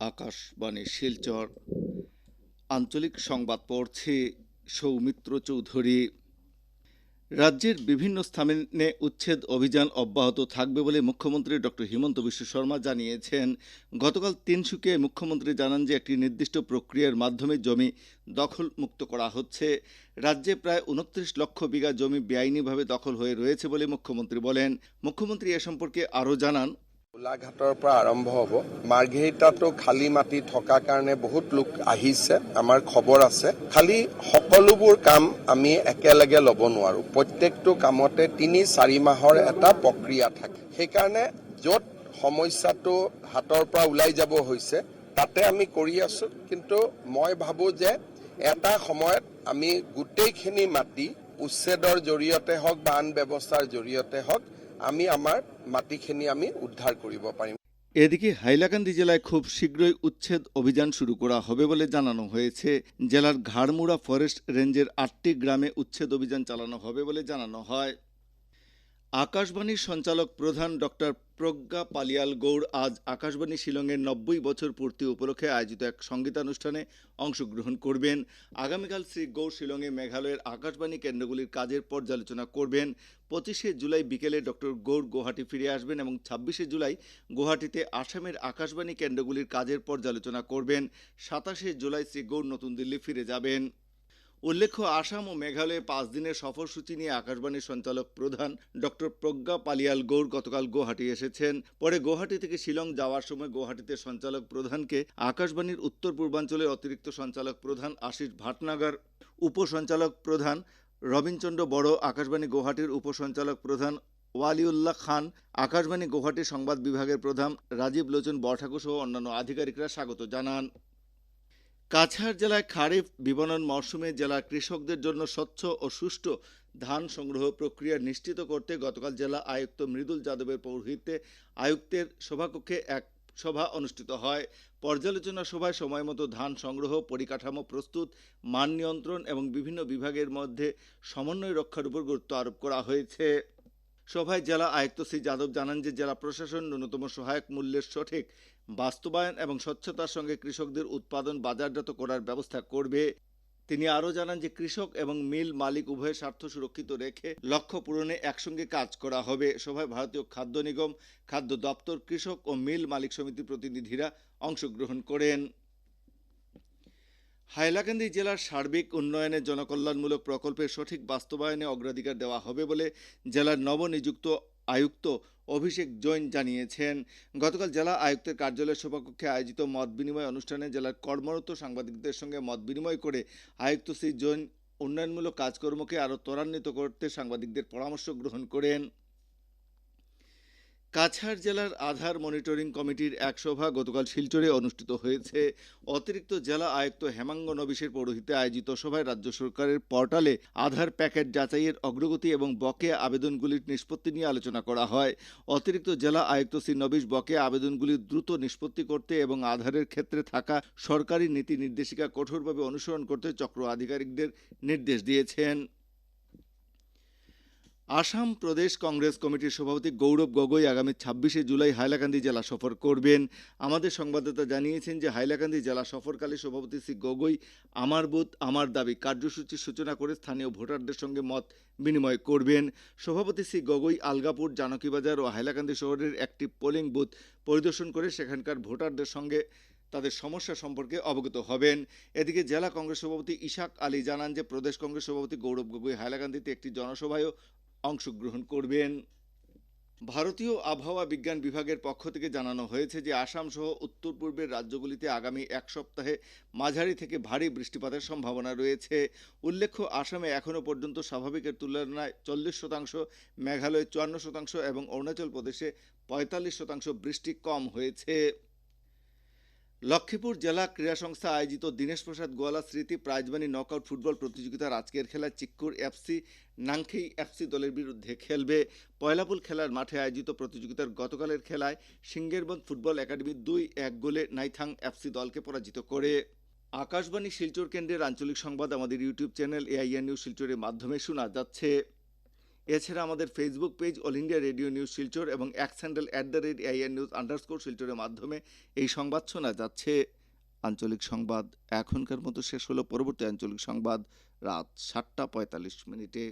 আকাশবাণী শিলচর। আঞ্চলিক সংবাদ পড়ছে সৌমিত্র চৌধুরী। রাজ্যের বিভিন্ন স্থানে উচ্ছেদ অভিযান অব্যাহত থাকবে বলে মুখ্যমন্ত্রী ডক্টর হিমন্ত বিশ্ব শর্মা জানিয়েছেন। গতকাল তিনসুকিয়ায় মুখ্যমন্ত্রী জানান যে, একটি নির্দিষ্ট প্রক্রিয়ার মাধ্যমে জমি দখল মুক্ত করা হচ্ছে। রাজ্যে প্রায় উনত্রিশ লক্ষ বিঘা জমি বেআইনিভাবে দখল হয়ে রয়েছে বলে মুখ্যমন্ত্রী বলেন। মুখ্যমন্ত্রী এ সম্পর্কে আরও জানান গোলাঘাটৰ পৰা আৰম্ভ হ'ব। মাৰ্ঘেৰিটাতো খালী মাটি থকা কাৰণে বহুত লোক আহিছে আমাৰ খবৰ আছে। খালি সকলোবোৰ কাম আমি একেলগে ল'ব নোৱাৰো। প্ৰত্যেকটো কামতে তিনি চাৰি মাহৰ এটা প্ৰক্ৰিয়া থাকে। সেইকাৰণে য'ত সমস্যাটো হাতৰ পৰা ওলাই যাব হৈছে তাতে আমি কৰি আছো। কিন্তু মই ভাবোঁ যে এটা সময়ত আমি গোটেইখিনি মাটি উচ্ছেদৰ জৰিয়তে হওক বা আন ব্যৱস্থাৰ জৰিয়তে হওক আমি আমার মাটিখিনি আমি উদ্ধার কৰিব পাৰিম। এদিকে হাইলাকান্দি জেলায় খুব শীঘ্রই উচ্ছেদ অভিযান শুরু করা হবে বলে জানানো হয়েছে। জেলার ঘাড়মুড়া ফরেস্ট রেঞ্জের আটটি গ্রামে উচ্ছেদ অভিযান চালানো হবে বলে জানানো হয়। আকাশবাণীর সঞ্চালক প্রধান ডক্টর প্রজ্ঞা পালিয়াল গৌড় আজ আকাশবাণী শিলংয়ের নব্বই বছর পূর্তি উপলক্ষে আয়োজিত এক সঙ্গীতানুষ্ঠানে অংশগ্রহণ করবেন। আগামীকাল শ্রী গৌড় শিলংয়ে মেঘালয়ের আকাশবাণী কেন্দ্রগুলির কাজের পর্যালোচনা করবেন। পঁচিশে জুলাই বিকেলে ডক্টর গৌড় গুয়াহাটি ফিরে আসবেন এবং ছাব্বিশে জুলাই গুয়াহাটিতে আসামের আকাশবাণী কেন্দ্রগুলির কাজের পর্যালোচনা করবেন। সাতাশে জুলাই শ্রী গৌড় নতুন দিল্লি ফিরে যাবেন। উল্লেখ্য, আসাম ও মেঘালয়ে পাঁচ দিনের সফরসূচি নিয়ে আকাশবাণীর সঞ্চালক প্রধান ডক্টর প্রজ্ঞা পালিয়াল গৌড় গতকাল গুয়াহাটি এসেছেন। পরে গুয়াহাটি থেকে শিলং যাওয়ার সময় গুয়াহাটিতে সঞ্চালক প্রধানকে আকাশবাণীর উত্তর পূর্বাঞ্চলের অতিরিক্ত সঞ্চালক প্রধান আশিস ভাটনাগর, উপসঞ্চালক প্রধান রবীনচন্দ্র বড়, আকাশবাণী গুয়াহাটির উপসঞ্চালক প্রধান ওয়ালিউল্লাহ খান, আকাশবাণী গুয়াহাটির সংবাদ বিভাগের প্রধান রাজীব লোচন বরঠাকুর সহ অন্যান্য আধিকারিকরা স্বাগত জানান। কাছাড় জেলায় খারিফ বিপণন মরশুমে জেলার কৃষকদের জন্য স্বচ্ছ ও সুষ্ঠু ধান সংগ্রহ প্রক্রিয়া নিশ্চিত করতে গতকাল জেলা আয়ুক্ত মৃদুল যাদবের পৌরোহিত্যে আয়ুক্তের সভাকক্ষে এক সভা অনুষ্ঠিত হয়। পর্যালোচনা সভায় সময়মতো ধান সংগ্রহ, পরিকাঠামো প্রস্তুত, মান নিয়ন্ত্রণ এবং বিভিন্ন বিভাগের মধ্যে সমন্বয় রক্ষার উপর গুরুত্ব আরোপ করা হয়েছে। সভায় জেলা আয়ুক্ত শ্রী যাদব জানান যে জেলা প্রশাসন ন্যূনতম সহায়ক মূল্যের সঠিক বাস্তবায়ন এবং স্বচ্ছতার সঙ্গে কৃষকদের উৎপাদন বাজারজাত করার ব্যবস্থা করবে। তিনি আরও জানান যে কৃষক এবং মিল মালিক উভয়ের স্বার্থ সুরক্ষিত রেখে লক্ষ্য পূরণে একসঙ্গে কাজ করা হবে। সভায় ভারতীয় খাদ্য নিগম, খাদ্য দপ্তর, কৃষক ও মিল মালিক সমিতির প্রতিনিধিরা অংশগ্রহণ করেন। হাইলাকান্দি জেলার সার্বিক উন্নয়নে জনকল্যাণমূলক প্রকল্পের সঠিক বাস্তবায়নে অগ্রাধিকার দেওয়া হবে বলে জেলার নবনিযুক্ত আয়ুক্ত অভিষেক জৈন জানিয়েছেন। গতকাল জেলা আয়ুক্তের কার্যালয়ের সভাকক্ষে আয়োজিত মত বিনিময় অনুষ্ঠানে জেলার কর্মরত সাংবাদিকদের সঙ্গে মত বিনিময় করে আয়ুক্ত শ্রী জৈন উন্নয়নমূলক কাজকর্মকে আরও ত্বরান্বিত করতে সাংবাদিকদের পরামর্শ গ্রহণ করেন। কাছাড় জেলার আধার মনিটরিং কমিটির এক সভা গতকাল শিলচরে অনুষ্ঠিত হয়েছে। অতিরিক্ত জেলা আয়ুক্ত হেমাঙ্গ নবিশের পৌরোহিত্যে আয়োজিত সভায় রাজ্য সরকারের পোর্টালে আধার প্যাকেট যাচাইয়ের অগ্রগতি এবং বকেয়া আবেদনগুলির নিষ্পত্তি নিয়ে আলোচনা করা হয়। অতিরিক্ত জেলা আয়ুক্ত শ্রী নবিশ বকেয়া আবেদনগুলি দ্রুত নিষ্পত্তি করতে এবং আধারের ক্ষেত্রে থাকা সরকারি নীতি নির্দেশিকা কঠোরভাবে অনুসরণ করতে চক্র আধিকারিকদের নির্দেশ দিয়েছেন। আসাম প্রদেশ কংগ্রেস কমিটির সভাপতি গৌরব গগৈ আগামী ছাব্বিশে জুলাই হাইলাকান্দি জেলা সফর করবেন। আমাদের সংবাদদাতা জানিয়েছেন যে হাইলাকান্দি জেলা সফরকালে সভাপতি শ্রী গগৈ আমার বুথ, আমার দাবি কার্যসূচির সূচনা করে স্থানীয় ভোটারদের সঙ্গে মত বিনিময় করবেন। সভাপতি শ্রী গগৈ আলগাপুর, জানকীবাজার ও হাইলাকান্দি শহরের একটি পোলিং বুথ পরিদর্শন করে সেখানকার ভোটারদের সঙ্গে তাদের সমস্যা সম্পর্কে অবগত হবেন। এদিকে জেলা কংগ্রেস সভাপতি ইশাক আলী জানান যে প্রদেশ কংগ্রেস সভাপতি গৌরব গগৈ হাইলাকান্দিতে একটি জনসভায়ও অংশগ্রহণ করবেন। ভারতীয় আবহাওয়া বিজ্ঞান বিভাগের পক্ষ থেকে জানানো হয়েছে যে, আসাম সহ উত্তর পূর্বের রাজ্যগুলিতে আগামী এক সপ্তাহে মাঝারি থেকে ভারী বৃষ্টিপাতের সম্ভাবনা রয়েছে। উল্লেখ্য, আসামে এখনও পর্যন্ত স্বাভাবিকের তুলনায় চল্লিশ শতাংশ, মেঘালয়ে চুয়ান্ন শতাংশ এবং অরুণাচল প্রদেশে পঁয়তাল্লিশ শতাংশ বৃষ্টি কম হয়েছে। লক্ষ্মীপুর জেলা ক্রীড়া সংস্থা আয়োজিত দীনেশ প্রসাদ গোয়ালা স্মৃতি প্রাইজমানি নকআউট ফুটবল প্রতিযোগিতার আজকের খেলায় চিক্কুর এফসি নাংখেই এফসি দলের বিরুদ্ধে খেলবে। পয়লাপুল খেলার মাঠে আয়োজিত প্রতিযোগিতার গতকালের খেলায় সিঙ্গেরবন্দ ফুটবল একাডেমি দুই এক গোলে নাইথাং এফসি দলকে পরাজিত করে। আকাশবাণী শিলচর কেন্দ্রের আঞ্চলিক সংবাদ আমাদের ইউটিউব চ্যানেল এআইএন নিউজ শিলচরের মাধ্যমে শোনা যাচ্ছে। এছাড়া আমাদের Facebook page all India radio news Silchar এবং X handle at the rate AIR news underscore শিলচরের মাধ্যমে এই সংবাদ শোনা যাচ্ছে। আঞ্চলিক সংবাদ এখনকার মতো শেষ হলো। পরবর্তী আঞ্চলিক সংবাদ রাত সাতটা পঁয়তাল্লিশ মিনিটে।